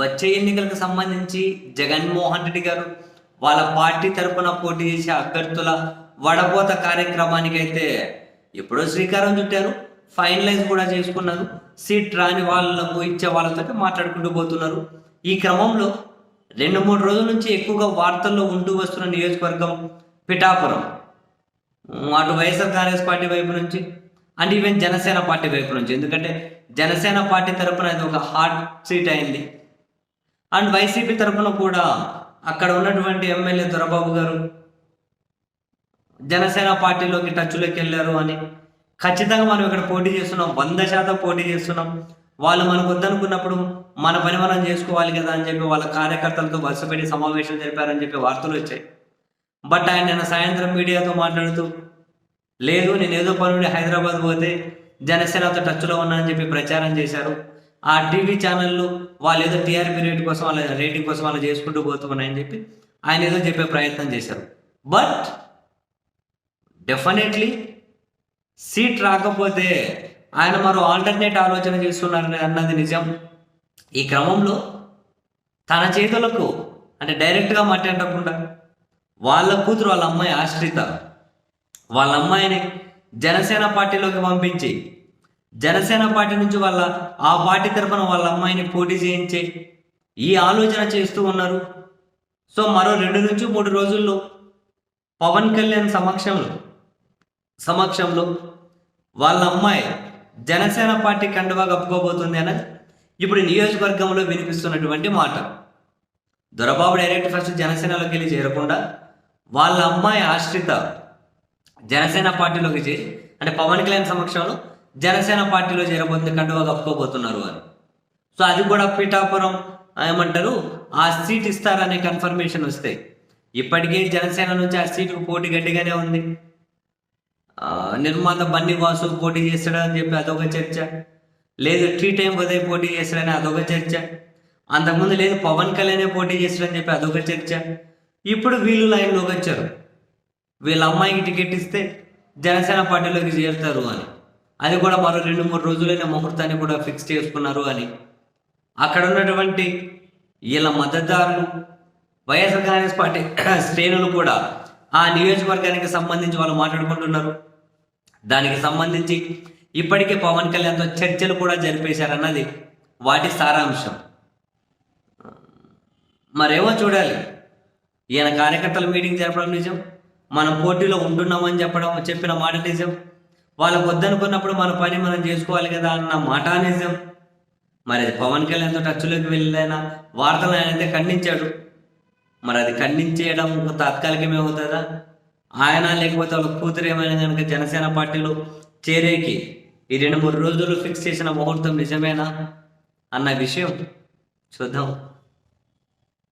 వచ్చే ఎన్నికలకు సంబంధించి జగన్మోహన్ రెడ్డి గారు వాళ్ళ పార్టీ తరపున పోటీ చేసే అభ్యర్థుల వడపోత కార్యక్రమానికి అయితే ఎప్పుడో శ్రీకారం చుట్టారు. ఫైనలైజ్ కూడా చేసుకున్నారు. సీట్ రాని వాళ్ళకు ఇచ్చే వాళ్ళతో మాట్లాడుకుంటూ పోతున్నారు. ఈ క్రమంలో రెండు మూడు రోజుల నుంచి ఎక్కువగా వార్తల్లో ఉంటూ వస్తున్న నియోజకవర్గం పిఠాపురం. అటు వైఎస్ఆర్ కాంగ్రెస్ పార్టీ వైపు నుంచి అండ్ ఈవెన్ జనసేన పార్టీ వైపు నుంచి. ఎందుకంటే జనసేన పార్టీ తరపున అది ఒక హాట్ సీట్ అయింది. అండ్ వైసీపీ తరపున కూడా అక్కడ ఉన్నటువంటి ఎమ్మెల్యే దొరబాబు గారు జనసేన పార్టీలోకి టచ్లోకి వెళ్ళారు అని ఖచ్చితంగా మనం ఇక్కడ పోటీ చేస్తున్నాం. వంద శాతం పోటీ చేస్తున్నాం. వాళ్ళు మనకు వద్దనుకున్నప్పుడు మన పని మనం చేసుకోవాలి కదా అని చెప్పి వాళ్ళ కార్యకర్తలతో బస్సు పెట్టి సమావేశం జరిపారని చెప్పి వార్తలు వచ్చాయి. బట్ ఆయన నిన్న సాయంత్రం మీడియాతో మాట్లాడుతూ లేదు నేను ఏదో పనుండి హైదరాబాద్ పోతే జనసేనతో టచ్లో ఉన్నానని చెప్పి ప్రచారం చేశారు. ఆ టీవీ ఛానళ్ళు వాళ్ళు ఏదో టీఆర్పీ రేట్ కోసం వాళ్ళ రేటింగ్ కోసం వాళ్ళు చేసుకుంటూ పోతున్నాయని చెప్పి ఆయన ఏదో చెప్పే ప్రయత్నం చేశారు. బట్ డెఫినెట్లీ సీట్ రాకపోతే ఆయన మరో ఆల్టర్నేట్ ఆలోచన చేస్తున్నారని అన్నది నిజం. ఈ క్రమంలో తన చేతులకు అంటే డైరెక్ట్గా మాట్లాడకుండా వాళ్ళ కూతురు వాళ్ళ అమ్మాయి ఆశ్రిత వాళ్ళ అమ్మాయిని జనసేన పార్టీలోకి పంపించి జనసేన పార్టీ నుంచి వాళ్ళ ఆ పార్టీ తరఫున వాళ్ళ అమ్మాయిని పోటీ చేయించి ఈ ఆలోచన చేస్తూ ఉన్నారు. సో మరో రెండు నుంచి మూడు రోజుల్లో పవన్ కళ్యాణ్ సమక్షంలో సమక్షంలో వాళ్ళ అమ్మాయి జనసేన పార్టీ కండువా కప్పుకోబోతుంది అని ఇప్పుడు నియోజకవర్గంలో వినిపిస్తున్నటువంటి మాట. దొరబాబు డైరెక్ట్ ఫస్ట్ జనసేనలోకి వెళ్ళి చేరకుండా వాళ్ళ అమ్మాయి ఆశ్రిత జనసేన పార్టీలోకి చేరి అంటే పవన్ కళ్యాణ్ సమక్షంలో జనసేన పార్టీలో చేరబోతుంది కండువా కప్పుకోబోతున్నారు అని సో అది కూడా పిఠాపురం ఏమంటారు? ఆ సీట్ ఇస్తారనే కన్ఫర్మేషన్ వస్తే. ఇప్పటికే జనసేన నుంచి ఆ సీటుకు పోటీ గట్టిగానే ఉంది. నిర్మాత బన్నీ వాసు పోటీ చేస్తాడని చెప్పి అదొక చర్చ. లేదు టీ టైం ఉదయ్ పోటీ చేస్తాడని అదొక చర్చ. అంతకుముందు లేదు పవన్ కళ్యాణే పోటీ చేస్తాడని చెప్పి అదొక చర్చ. ఇప్పుడు వీళ్ళు లైన్లోకి వచ్చారు. వీళ్ళ అమ్మాయికి టికెట్ ఇస్తే జనసేన పార్టీలోకి చేరుతారు అని. అది కూడా మరో రెండు మూడు రోజులైన ముహూర్తాన్ని కూడా ఫిక్స్ చేసుకున్నారు అని. అక్కడ ఉన్నటువంటి వీళ్ళ మద్దతుదారులు వైఎస్ఆర్ కాంగ్రెస్ పార్టీ శ్రేణులు కూడా ఆ నియోజకవర్గానికి సంబంధించి వాళ్ళు మాట్లాడుకుంటున్నారు. దానికి సంబంధించి ఇప్పటికే పవన్ కళ్యాణ్తో చర్చలు కూడా జరిపేశారన్నది వాటి సారాంశం. మరేమో చూడాలి. ఈయన కార్యకర్తల మీటింగ్ జరపడం నిజం. మనం పోటీలో ఉంటున్నామని చెప్పడం చెప్పిన మాట నిజం. వాళ్ళకు వద్దనుకున్నప్పుడు మన పని మనం చేసుకోవాలి కదా అన్న మాట నిజం. మరి అది పవన్ కళ్యాణ్తో టచ్లోకి వెళ్ళిన వార్తలు ఆయన అయితే ఖండించాడు. మరి అది ఖండించేయడం తాత్కాలికమే అవుతుందా? ఆయన లేకపోతే వాళ్ళ కూతురు ఏమైనా కనుక జనసేన పార్టీలో చేరేకి ఈ రెండు మూడు రోజులు ఫిక్స్ చేసిన ముహూర్తం నిజమేనా? అన్న విషయం చూద్దాం.